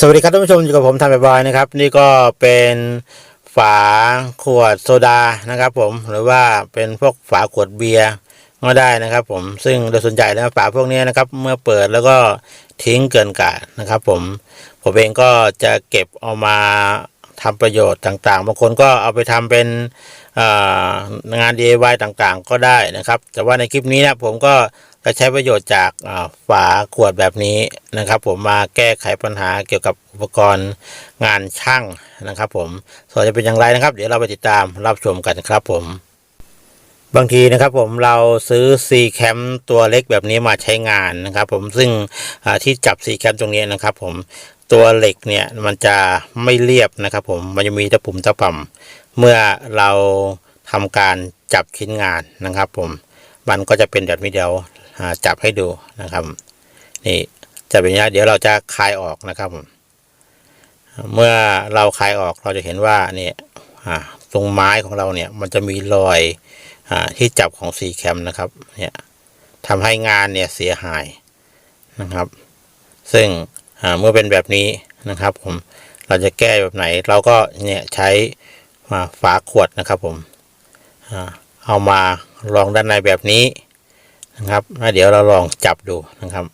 สวัสดีครับท่านผู้ชมอยู่กับผมทำบอยนะครับ นี่ก็เป็นฝาขวดโซดานะครับ ผมหรือว่าเป็นพวกฝาขวดเบียร์ก็ได้นะครับ ผมซึ่งโดยส่วนใหญ่แล้วฝาพวกนี้นะครับ เมื่อเปิดแล้วก็ทิ้งเกินกาดนะครับ ผมผมเองก็จะเก็บเอามาทำประโยชน์ต่างๆบางคนก็เอาไปทำเป็นงาน DIY ต่างๆ ก็ได้นะครับ แต่ว่าในคลิปนี้นะผมก็ จะใช้ประโยชน์จากฝาขวดแบบนี้นะครับ ผมมาแก้ไขปัญหาเกี่ยวกับอุปกรณ์งานช่างนะครับ ผมส่วนจะเป็นอย่างไรนะครับ เดี๋ยวเราไปติดตามรับชมกันครับผม บางทีนะครับผมเราซื้อ C cam ตัวเล็กแบบนี้มาใช้งานนะครับ ผมซึ่งที่จับ C cam ตรงนี้นะครับ ผมตัวเหล็กเนี่ยมันจะไม่เรียบนะครับ ผมมันจะมีตะปุ่มตะป่ำเมื่อเราทำการจับชิ้นงานนะครับ ผมมันก็จะเป็นแบบนี้เดียว จับให้ดูนะครับ นี่จะเป็นอย่างนี้เดี๋ยวเราจะคลายออกนะครับผมเมื่อเราคลายออกเราจะเห็นว่าเนี่ยตรงไม้ของเราเนี่ยมันจะมีรอยอที่จับของซีแคมนะครับเนี่ยทำให้งานเนี่ยเสียหายนะครับ ซึ่งเมื่อเป็นแบบนี้นะครับ ผมเราจะแก้แบบไหน เราก็เนี่ยใช้ฝาขวดนะครับ ผมเอามารองด้านในแบบนี้ นะครับแล้วเดี๋ยวเราลองจับดูนะครับ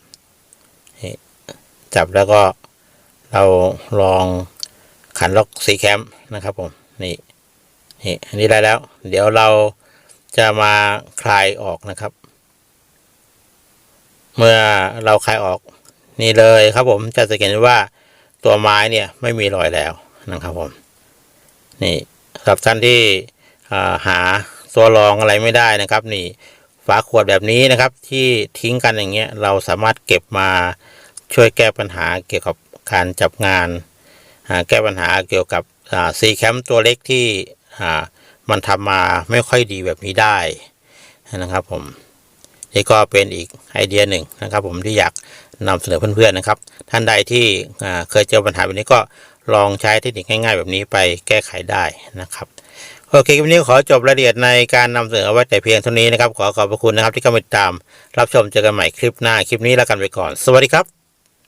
จับแล้วก็เราลองขันล็อกซีแคมนะครับผมนี่นี่อันนี้ได้แล้ว เดี๋ยวเราจะมาคลายออกนะครับ เมื่อเราคลายออกนี่เลยครับผมจะสังเกตว่าตัวไม้เนี่ยไม่มีรอยแล้วนะครับผมนี่สำหรับท่านที่อ่าหาตัวรองอะไรไม่ได้นะครับ นี่ ฝาขวดแบบนี้นะครับ ที่ทิ้งกันอย่างเงี้ยเราสามารถเก็บมาช่วยแก้ปัญหาเกี่ยวกับการจับงาน แก้ปัญหาเกี่ยวกับซีแคมตัวเล็กที่มันทำมาไม่ค่อยดีแบบนี้ได้นะครับผมนี่ก็เป็นอีกไอเดียหนึ่งนะครับ ผมที่อยากนำเสนอเพื่อนๆนะครับ ท่านใดที่เคยเจอปัญหาแบบนี้ก็ลองใช้เทคนิคง่าย ๆ แบบนี้ไปแก้ไขได้นะครับ โอเคคลิปนี้ขอจบรายละเอียดในการนำเสนอเอาไว้แต่เพียงเท่านี้นะครับ ขอขอบพระคุณนะครับที่เข้ามาติดตาม รับชมเจอกันใหม่คลิปหน้าคลิปนี้แล้วกันไปก่อน สวัสดีครับ